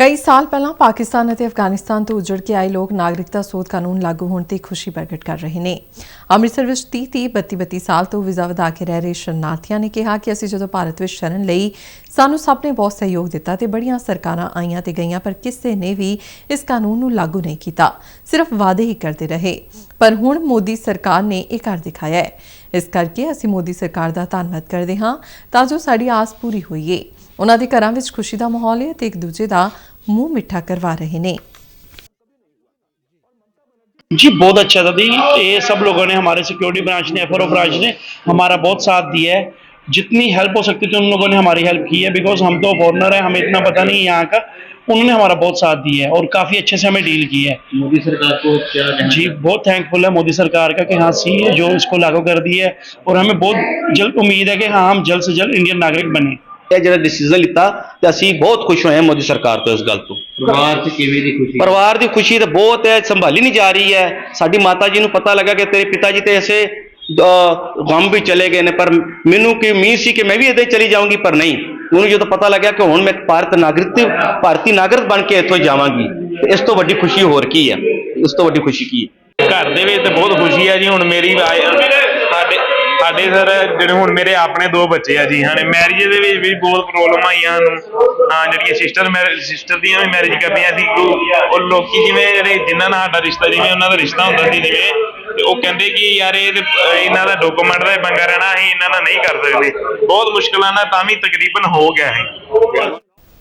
ਕਈ ਸਾਲ ਪਹਿਲਾਂ ਪਾਕਿਸਤਾਨ ਅਤੇ ਅਫਗਾਨਿਸਤਾਨ ਤੋਂ ਉਜੜ ਕੇ ਆਏ ਲੋਕ ਨਾਗਰਿਕਤਾ ਸੋਧ ਕਾਨੂੰਨ ਲਾਗੂ ਹੋਣ ਤੇ ਖੁਸ਼ੀ ਪ੍ਰਗਟ ਕਰ ਰਹੇ ਨੇ। ਅੰਮ੍ਰਿਤਸਰ ਵਿੱਚ 30 30 32 32 ਸਾਲ ਤੋਂ ਵੀਜ਼ਾ ਵਧਾ ਕੇ ਰਹਿ ਰਹੇ ਸ਼ਰਨਾਰਥੀਆਂ ਨੇ ਕਿਹਾ ਕਿ ਅਸੀਂ ਜਦੋਂ ਭਾਰਤ ਵਿੱਚ ਸ਼ਰਨ ਲਈ ਸਾਨੂੰ ਸਭ ਨੇ ਬਹੁਤ ਸਹਿਯੋਗ ਦਿੱਤਾ ਤੇ ਬੜੀਆਂ ਸਰਕਾਰਾਂ ਆਈਆਂ ਤੇ ਗਈਆਂ, ਪਰ ਕਿਸੇ ਨੇ ਵੀ ਇਸ ਕਾਨੂੰਨ ਨੂੰ ਲਾਗੂ ਨਹੀਂ ਕੀਤਾ। ਸਿਰਫ ਵਾਅਦੇ ਹੀ ਕਰਦੇ ਰਹੇ। ਪਰ ਹੁਣ ਮੋਦੀ ਸਰਕਾਰ ਨੇ ਇਹ ਕਰ ਦਿਖਾਇਆ ਹੈ। ਇਸ ਕਰਕੇ ਅਸੀਂ ਮੋਦੀ ਸਰਕਾਰ ਦਾ ਧੰਨਵਾਦ ਕਰਦੇ ਹਾਂ। ਤਾਂ ਜੋ ਸਾਡੀ ਆਸ ਪੂਰੀ ਹੋਈਏ। ਉਹਨਾਂ ਦੇ ਘਰਾਂ ਵਿੱਚ ਖੁਸ਼ੀ ਦਾ ਮਾਹੌਲ ਹੈ ਤੇ ਇੱਕ ਦੂਜੇ ਦਾ मुँह मिठा करवा रहे ने। जी बहुत अच्छा था। दी ये सब लोगों ने हमारे सिक्योरिटी ब्रांच ने एफ़ ब्रांच ने हमारा बहुत साथ दिया है। जितनी हेल्प हो सकती थी उन लोगों ने हमारी हेल्प की है। बिकॉज़ हम तो फॉरनर है हमें इतना पता नहीं है यहाँ का। उन्होंने हमारा बहुत साथ दिया है और काफ़ी अच्छे से हमें डील की है। मोदी सरकार को क्या जी बहुत थैंकफुल है मोदी सरकार का कि हाँ सी जो इसको लागू कर दी है। और हमें बहुत जल्द उम्मीद है कि हाँ हम जल्द से जल्द इंडियन नागरिक बने। ਇਹ ਜਿਹੜਾ ਡਿਸੀਜਨ ਲਿੱਤਾ ਤੇ ਅਸੀਂ ਬਹੁਤ ਖੁਸ਼ ਹੋਏ ਹਾਂ ਮੋਦੀ ਸਰਕਾਰ ਤੋਂ ਇਸ ਗੱਲ ਤੋਂ। ਪਰਿਵਾਰ ਚ ਕਿਵੇਂ ਦੀ ਖੁਸ਼ੀ? ਪਰਿਵਾਰ ਦੀ ਖੁਸ਼ੀ ਤਾਂ ਬਹੁਤ ਹੈ ਸੰਭਾਲੀ ਨਹੀਂ ਜਾ ਰਹੀ ਹੈ। ਸਾਡੀ ਮਾਤਾ ਜੀ ਨੂੰ ਪਤਾ ਲੱਗਾ ਕਿ ਤੇਰੇ ਪਿਤਾ ਜੀ ਤੇ ਐਸੇ ਗਮ ਵੀ ਚਲੇ ਗਏ ਨੇ ਪਰ ਮੈਨੂੰ ਕਿ ਉਮੀਦ ਸੀ ਕਿ ਮੈਂ ਵੀ ਇੱਥੇ ਚਲੀ ਜਾਊਂਗੀ ਪਰ ਨਹੀਂ। ਉਹਨੂੰ ਜਦੋਂ ਪਤਾ ਲੱਗਿਆ ਕਿ ਹੁਣ ਮੈਂ ਭਾਰਤ ਨਾਗਰਿਕ ਭਾਰਤੀ ਨਾਗਰਿਕ ਬਣ ਕੇ ਇੱਥੋਂ ਜਾਵਾਂਗੀ ਤੇ ਇਸ ਤੋਂ ਵੱਡੀ ਖੁਸ਼ੀ ਹੋਰ ਕੀ ਹੈ? ਇਸ ਤੋਂ ਵੱਡੀ ਖੁਸ਼ੀ ਕੀ ਹੈ? ਘਰ ਦੇ ਵਿੱਚ ਤੇ ਬਹੁਤ ਖੁਸ਼ੀ ਹੈ ਜੀ ਹੁਣ ਮੇਰੀ ਸਾਡੇ ਸਰ ਜਿਹੜੇ ਹੁਣ ਮੇਰੇ ਆਪਣੇ ਦੋ ਬੱਚੇ ਆ ਜੀ ਹਾਂ ਮੈਰਿਜ ਦੇ ਵਿੱਚ ਵੀ ਬਹੁਤ ਪ੍ਰੋਬਲਮ ਆਈਆਂ ਨੂੰ ਹਾਂ ਜਿਹੜੀਆਂ ਸਿਸਟਰ ਮੈਰਿਜ ਸਿਸਟਰ ਦੀਆਂ ਵੀ ਮੈਰਿਜ ਕਰਨੀਆਂ ਸੀ ਉਹ ਲੋਕੀ ਜਿਵੇਂ ਜਿਹੜੇ ਜਿਨ੍ਹਾਂ ਨਾਲ ਸਾਡਾ ਰਿਸ਼ਤਾ ਜਿਵੇਂ ਉਹਨਾਂ ਦਾ ਰਿਸ਼ਤਾ ਹੁੰਦਾ ਸੀ ਜਿਵੇਂ ਤੇ ਉਹ ਕਹਿੰਦੇ ਕਿ ਯਾਰ ਇਹ ਤੇ, ਇਹਨਾਂ ਦਾ ਡਾਕੂਮੈਂਟ ਦਾ ਹੀ ਪੰਗਾ ਰਹਿਣਾ ਅਸੀਂ ਇਹਨਾਂ ਦਾ ਨਹੀਂ ਕਰ ਸਕਦੇ। ਬਹੁਤ ਮੁਸ਼ਕਲਾਂ ਨਾਲ ਤਾਂ ਵੀ ਤਕਰੀਬਨ ਹੋ ਗਿਆ ਹੈ।